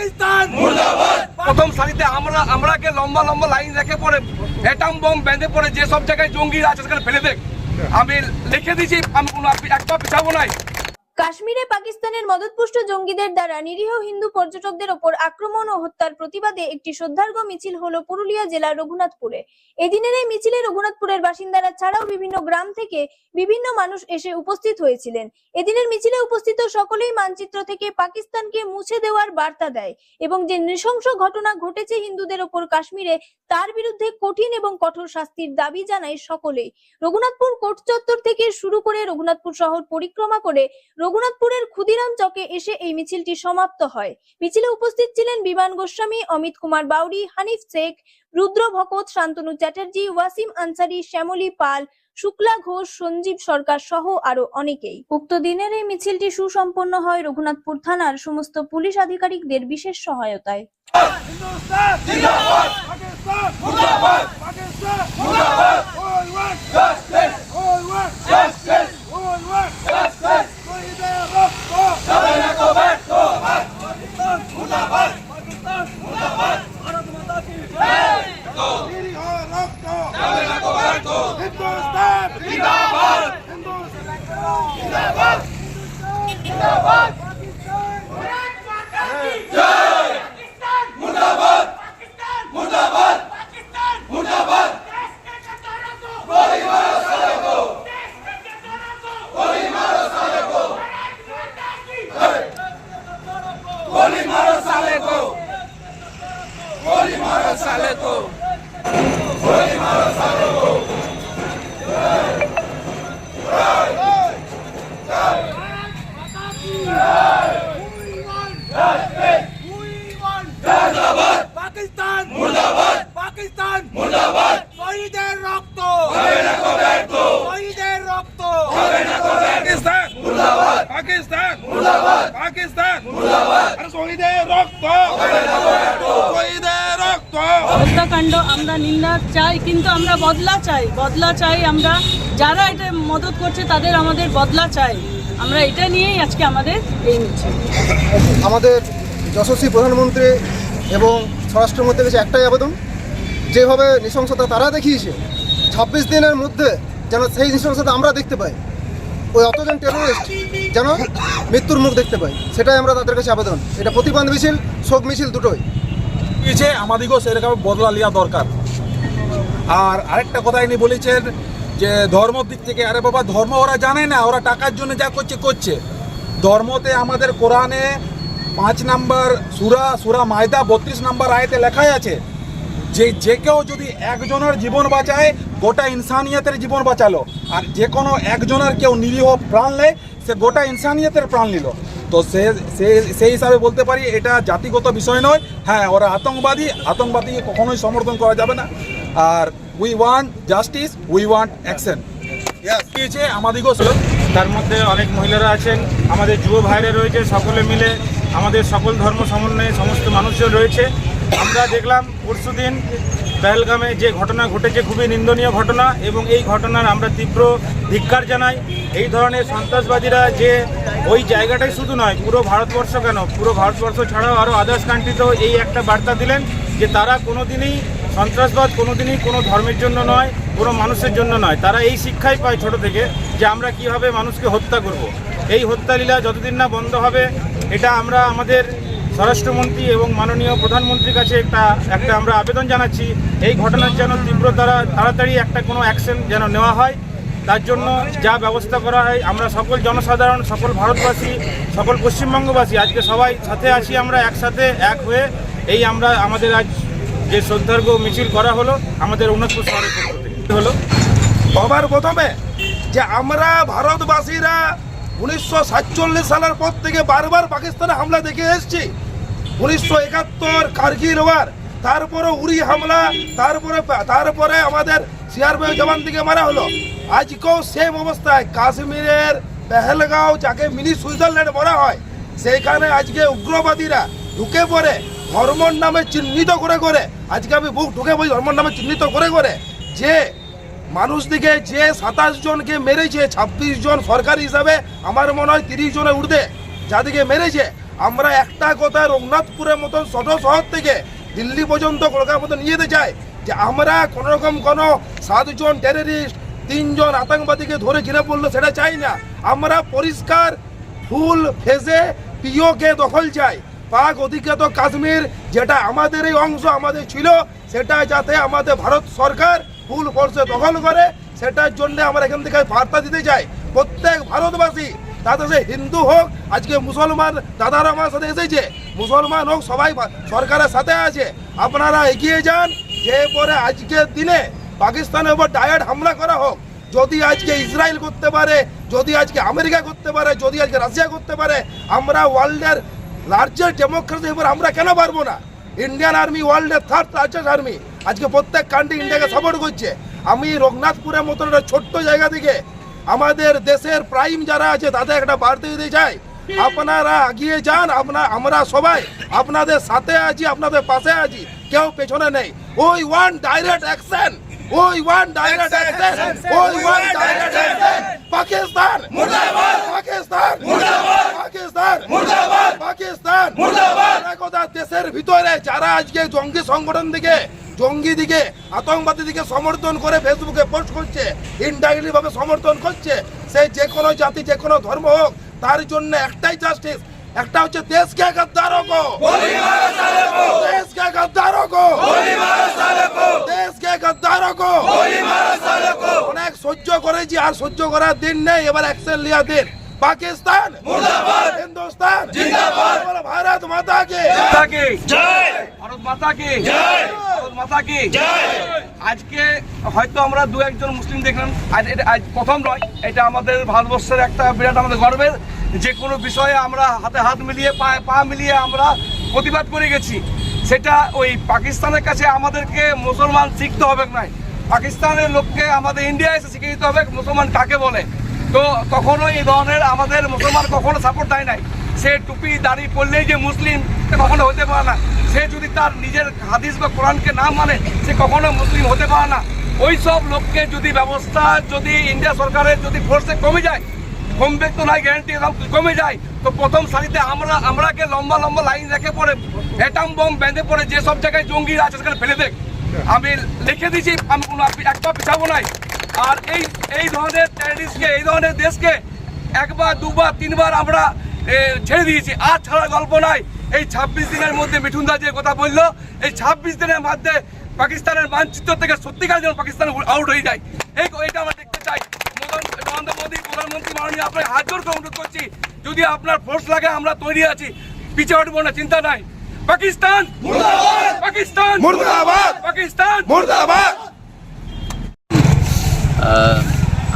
পাকিস্তান। প্রথম সারিতে আমরা আমরাকে লম্বা লম্বা লাইন রেখে পরে অ্যাটাম বম বেঁধে পড়ে যে সব জায়গায় জঙ্গিরা আছে সেখানে ফেলে দেখ। আমি লিখে দিয়েছি আমি কোনো একটা পিছাবো নাই। কাশ্মীরে পাকিস্তানের মদতপুষ্ট জঙ্গিদের দ্বারা নিরীহ হিন্দু পর্যটকদের ওপর আক্রমণ ও হত্যার প্রতিবাদে একটি শ্রদ্ধার্ঘ মিছিল হলো পুরুলিয়া জেলার রঘুনাথপুরে। এদিনের এই মিছিলে রঘুনাথপুরের বাসিন্দারা ছাড়াও বিভিন্ন গ্রাম থেকে বিভিন্ন মানুষ এসে উপস্থিত হয়েছিলেন। এদিনের মিছিলে উপস্থিত সকলেই মানচিত্র থেকে পাকিস্তানকে মুছে দেওয়ার বার্তা দেয় এবং যে নৃশংস ঘটনা ঘটেছে হিন্দুদের ওপর কাশ্মীরে, তার বিরুদ্ধে কঠিন এবং কঠোর শাস্তির দাবি জানায় সকলেই। রঘুনাথপুর কোর্ট চত্বর থেকে শুরু করে রঘুনাথপুর শহর পরিক্রমা করে রঘুনাথপুরের ক্ষুদিরাম চকে এসে এই মিছিলটি সমাপ্ত হয়। মিছিলে উপস্থিত ছিলেন বিমান গোস্বামী, অমিত কুমার বাউরি হানিফ শেখ, রুদ্র ভকত, শান্তনু চ্যাটার্জি, ওয়াসিম আনসারি, শ্যামলী পাল, শুক্লা ঘোষ, সঞ্জীব সরকার সহ আরও অনেকেই। উক্ত দিনের এই মিছিলটি সুসম্পন্ন হয় রঘুনাথপুর থানার সমস্ত পুলিশ আধিকারিকদের বিশেষ সহায়তায়। রক্ত যাবে না কো ব্যর্থ পাকিস্তান মুর্দাবাদ পাকিস্তান মুর্দাবাদ ভারত মাতা কি জয় নিরীহ রক্ত যাবে না কো ব্যর্থ হিন্দুস্তান জিন্দাবাদ হিন্দুস্তান জিন্দাবাদ জিন্দাবাদ মুর্দাবাদ মুর্দাবাদ মুর্দাবাদ গোলি মারো সালে কো গোলি মারো সালে কো গোলি মারো সালে কো গোলি মারো সালে কো গোলি মারো সালে কো জিন্দাবাদ পাকিস্তান মুর্দাবাদ পাকিস্তান। মুর্দাবাদ। শহীদের রক্ত। হবে না কো ব্যর্থ। শহীদের রক্ত। হবে না কো পাকিস্তান। মুর্দাবাদ। পাকিস্তান। মুর্দাবাদ। পাকিস্তান। মুর্দাবাদ। আরে শহীদের রক্ত। হবে না কো ব্যর্থ। শহীদের রক্ত। হত্যাকাণ্ড আমরা নিন্দা চাই কিন্তু আমরা বদলা চাই। বদলা চাই আমরা যারা এটা মদত করছে তাদের আমাদের বদলা চাই। আমরা এটা নিয়েই আজকে আমাদের এই মিছিল। আমাদের যশস্বী প্রধানমন্ত্রী এবং স্বরাষ্ট্রমন্ত্রীর কাছে একটাই আবেদন যেভাবে নৃশংসতা তারা দেখিয়েছে, ছাব্বিশ দিনের মধ্যে যেন সেই নৃশংসতা আমরা দেখতে পাই। ওই অতজন টেরোরিস্ট যেন মৃত্যুর মুখ দেখতে পাই, সেটাই আমরা তাদের কাছে আবেদন। এটা প্রতিবাদ মিছিল, শোক মিছিল দুটোই। দিয়েছে আমাদিকেও সেরকম বদলা নেওয়া দরকার। আর আরেকটা কথা ইনি বলেছেন যে, ধর্মর দিক থেকে, আরে বাবা, ধর্ম ওরা জানে না, ওরা টাকার জন্য যা করছে করছে। ধর্মতে আমাদের কোরআনে পাঁচ নাম্বার সুরা সুরা মায়দা বত্রিশ নাম্বার আয়তে লেখাই আছে যে যে কেউ যদি একজনের জীবন বাঁচায়, গোটা ইনসানিয়তের জীবন বাঁচালো। আর যে কোনো একজনের কেউ নিরীহ প্রাণ নেয়, সে গোটা ইনসানিয়তের প্রাণ নিল। তো সে সেই হিসাবে বলতে পারি, এটা জাতিগত বিষয় নয়। হ্যাঁ ওরা আতঙ্কবাদী, আতঙ্কবাদীকে কখনোই সমর্থন করা যাবে না। আর we want justice we want action দিয়েছে আমাদিকেও ছিল। তার মধ্যে অনেক মহিলারা আছেন। আমাদের যুব ভাইরা রয়েছে, সকলে মিলে। আমাদের সকল ধর্ম, সমন্বয়ে সমস্ত মানুষজন রয়েছে। আমরা দেখলাম পরশুদিন পেহেলগামে যে ঘটনা ঘটেছে, খুবই নিন্দনীয় ঘটনা এবং এই ঘটনার আমরা তীব্র ধিক্কার জানাই। এই ধরনের সন্ত্রাসবাদীরা যে ওই জায়গাটাই শুধু নয়, পুরো ভারতবর্ষ কেন? পুরো ভারতবর্ষ ছাড়াও আরও আদার্স কান্ট্রিতেও এই একটা বার্তা দিলেন যে তারা কোনোদিনই সন্ত্রাসবাদ, কোনোদিনই কোনো ধর্মের জন্য নয়, কোনো মানুষের জন্য নয়। তারা এই শিক্ষাই পায় ছোট থেকে যে আমরা কীভাবে মানুষকে হত্যা করব। এই হত্যালীলা যতদিন না বন্ধ হবে, এটা আমরা আমাদের স্বরাষ্ট্রমন্ত্রী এবং মাননীয় প্রধানমন্ত্রীর কাছে একটা একটা আমরা আবেদন জানাচ্ছি। এই ঘটনার যেন তীব্র দ্বারা, তাড়াতাড়ি একটা কোনো অ্যাকশন যেন নেওয়া হয়, তার জন্য যা ব্যবস্থা করা হয়, আমরা সকল জনসাধারণ, সকল ভারতবাসী, সকল পশ্চিমবঙ্গবাসী, আজকে সবাই সাথে আছি আমরা, একসাথে এক হয়ে এই আমরা, আমাদের আজ যে শ্রদ্ধার্ঘ মিছিল করা হলো, আমাদের উন্নতপুর শহরের পক্ষ থেকে। হলো, সবার প্রথমে যে আমরা ভারতবাসীরা উনিশশো সাতচল্লিশ সালের পর থেকে বারবার পাকিস্তানে হামলা দেখে এসেছি উনিশশো একাত্তর কার্গিল ওয়ার তারপরে উড়ি হামলা তারপরে তারপরে আমাদের সিআরপিএফ জওয়ান থেকে মারা হলো। আজকেও সেম অবস্থায় কাশ্মীরের পেহেলগাঁও, যাকে মিনি সুইজারল্যান্ড বলা হয়, সেইখানে আজকে উগ্রবাদীরা ঢুকে পড়ে ধর্মর নামে চিহ্নিত করে করে। আজকে আমি বুক ঢুকে বই ধর্মর নামে চিহ্নিত করে করে। যে মানুষদিকে, যে সাতাশ জনকে মেরেছে, ছাব্বিশ জন সরকারি হিসাবে, আমার মনে হয় তিরিশ জনে উঠবে যাদেরকে মেরেছে আমরা একটা কথা রঘুনাথপুরের মতন ছোট শহর থেকে দিল্লি পর্যন্ত কলকাতার মতো নিয়ে যেতে চাই যে আমরা কোনো রকম কোনো সাতজন টেররিস্ট তিনজন আতঙ্কবাদীকে ধরে ঘিরে পড়ল সেটা চাই না। আমরা পরিষ্কার, ফুল ফেজে পিওকে দখল চাই। পাক অধিকৃত কাশ্মীর, যেটা আমাদের এই অংশ, আমাদের ছিল সেটা যাতে আমাদের ভারত সরকার ফুল ফোর্সে দখল করে, সেটার জন্য আমরা এখান থেকে বার্তা দিতে চাই। প্রত্যেক ভারতবাসী তাতে সে হিন্দু হোক, আজকে মুসলমান দাদারা আমার সাথে এসেছে। মুসলমান হোক, সবাই সরকারের সাথে আছে। আপনারা এগিয়ে যান, যে পরে আজকের দিনে পাকিস্তানের উপর ডায়ার হামলা করা হোক, যদি আজকে ইসরায়েল করতে পারে, যদি আজকে আমেরিকা করতে পারে, যদি আজকে রাশিয়া করতে পারে, আমরা ওয়ার্ল্ডের লার্জেস্ট ডেমোক্রেসি এবার আমরা কেন পারব না? ইন্ডিয়ান আর্মি ওয়ার্ল্ডের থার্ড লার্জেস্ট আর্মি আজকে প্রত্যেক কান্ট্রি ইন্ডিয়াকে সাপোর্ট করছে। আমি রঘুনাথপুরের মতন একটা ছোট্ট জায়গা থেকে আমাদের দেশের প্রাইম যারা আছে তাদের একটা বার্তা দিতে চাই। আপনারা এগিয়ে যান আপনার আমরা সবাই আপনাদের সাথে আছি আপনাদের পাশে আছি কেউ পেছনে নেই। ওই ওয়ান ডাইরেক্ট অ্যাকশন ওই ওয়ান ডাইরেক্ট অ্যাকশন ওই ওয়ান ডাইরেক্ট অ্যাকশন পাকিস্তান মুর্দাবাদ। পাকিস্তান মুর্দাবাদ। পাকিস্তান মুর্দাবাদ। পাকিস্তান। মুর্দাবাদ। কথা দেশের ভিতরে যারা আজকে জঙ্গি সংগঠন দিকে জঙ্গি দিকে আতঙ্কবাদী দিকে সমর্থন করে ফেসবুকে পোস্ট করছে ইনডাইরেক্টলি ভাবে সমর্থন করছে। সে যে কোনো জাতি যে কোনো ধর্ম হোক তার জন্য একটাই জাস্টিস একটা হচ্ছে দেশকে গদ্দারো কো দেশকে গদ্দারো কো দেশকে গদ্দারো কো অনেক সহ্য করেছি আর সহ্য করার দিন নেই। এবার অ্যাকশন লিয়া দিন। পাকিস্তান। হিন্দুস্তান। ভারত মাতা কে মাতা কি জয়। ভারত মাতা কি আজকে হয়তো আমরা দু একজন মুসলিম দেখলাম। আজ এটা আজ প্রথম নয়, এটা আমাদের ভারতবর্ষের একটা বিরাট আমাদের গর্বের। যে কোনো বিষয়ে আমরা হাতে হাত মিলিয়ে, পায়ে পা মিলিয়ে আমরা প্রতিবাদ করে গেছি। সেটা ওই পাকিস্তানের কাছে আমাদেরকে মুসলমান শিখতে হবে নয় পাকিস্তানের লোককে আমাদের ইন্ডিয়া এসে শিখে দিতে হবে মুসলমান কাকে বলে? তো কখনো এই ধরনের আমাদের মুসলমান কখনো সাপোর্ট দেয় নাই। সে টুপি, দাড়ি পরলেই যে মুসলিম কখনো হতে পারে না। সে যদি তার নিজের হাদিস বা কোরআনকে না মানে সে কখনো মুসলিম হতে পারে না। ওই সব লোককে যদি ব্যবস্থা, যদি ইন্ডিয়া সরকারের যদি ফোর্সে কমে যায়, কমবে তো নাই গ্যারান্টি কমে যায়। তো প্রথম সারিতে আমরা, আমরাকে লম্বা লম্বা লাইন রেখে পড়ে অ্যাটাম বম বেঁধে পড়ে যে সব জায়গায় জঙ্গিরা আছে, সেখানে ফেলে দেখ। আমি লিখে দিয়েছি আমি কোনো একটা পিছাবো নাই। আর এই এই ধরনের টেরিস্টকে এই ধরনের দেশকে একবার, দুবার, তিনবার আমরা ছেড়ে দিয়েছি। আর ছাড়া গল্প নয় এই ছাব্বিশ দিনের মধ্যে মিঠুনদা যে কথা বলল এই ছাব্বিশ দিনের মধ্যে পাকিস্তানের মানচিত্র থেকে সত্যিকার যেন পাকিস্তান আউট হয়ে যায়। এই এটা আমরা দেখতে চাই। নরেন্দ্র মোদী প্রধানমন্ত্রী মাননীয় আপনাকে হাত জোরকে অনুরোধ করছি যদি আপনার ফোর্স লাগে আমরা তৈরি আছি। পিছিয়ে উঠবো না চিন্তা নাই। পাকিস্তান! পাকিস্তান! পাকিস্তান!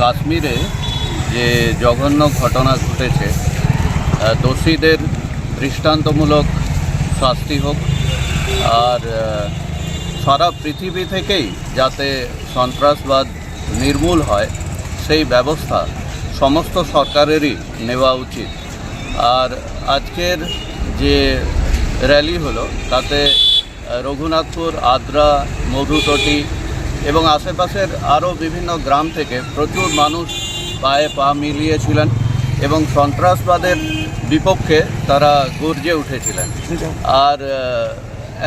কাশ্মীরে যে জঘন্য ঘটনা ঘটেছে দোষীদের দৃষ্টান্তমূলক শাস্তি হোক। আর সারা পৃথিবী থেকেই যাতে সন্ত্রাসবাদ নির্মূল হয়, সেই ব্যবস্থা সমস্ত সরকারেরই নেওয়া উচিত। আর আজকের যে র্যালি হলো, তাতে রঘুনাথপুর, আদ্রা, মধুতটি এবং আশেপাশের আরও বিভিন্ন গ্রাম থেকে প্রচুর মানুষ পায়ে পা মিলিয়েছিলেন। এবং সন্ত্রাসবাদের বিপক্ষে তারা গর্জে উঠেছিলেন। আর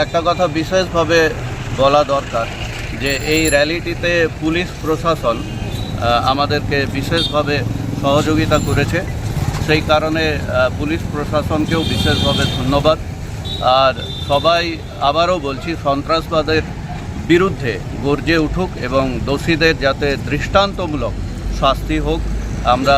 একটা কথা বিশেষভাবে বলা দরকার যে এই র্যালিটিতে পুলিশ প্রশাসন আমাদেরকে বিশেষভাবে সহযোগিতা করেছে। সেই কারণে পুলিশ প্রশাসনকেও বিশেষভাবে ধন্যবাদ। আর সবাই আবারও বলছি, সন্ত্রাসবাদের বিরুদ্ধে গর্জে উঠুক এবং দোষীদের যাতে দৃষ্টান্তমূলক শাস্তি হোক, আমরা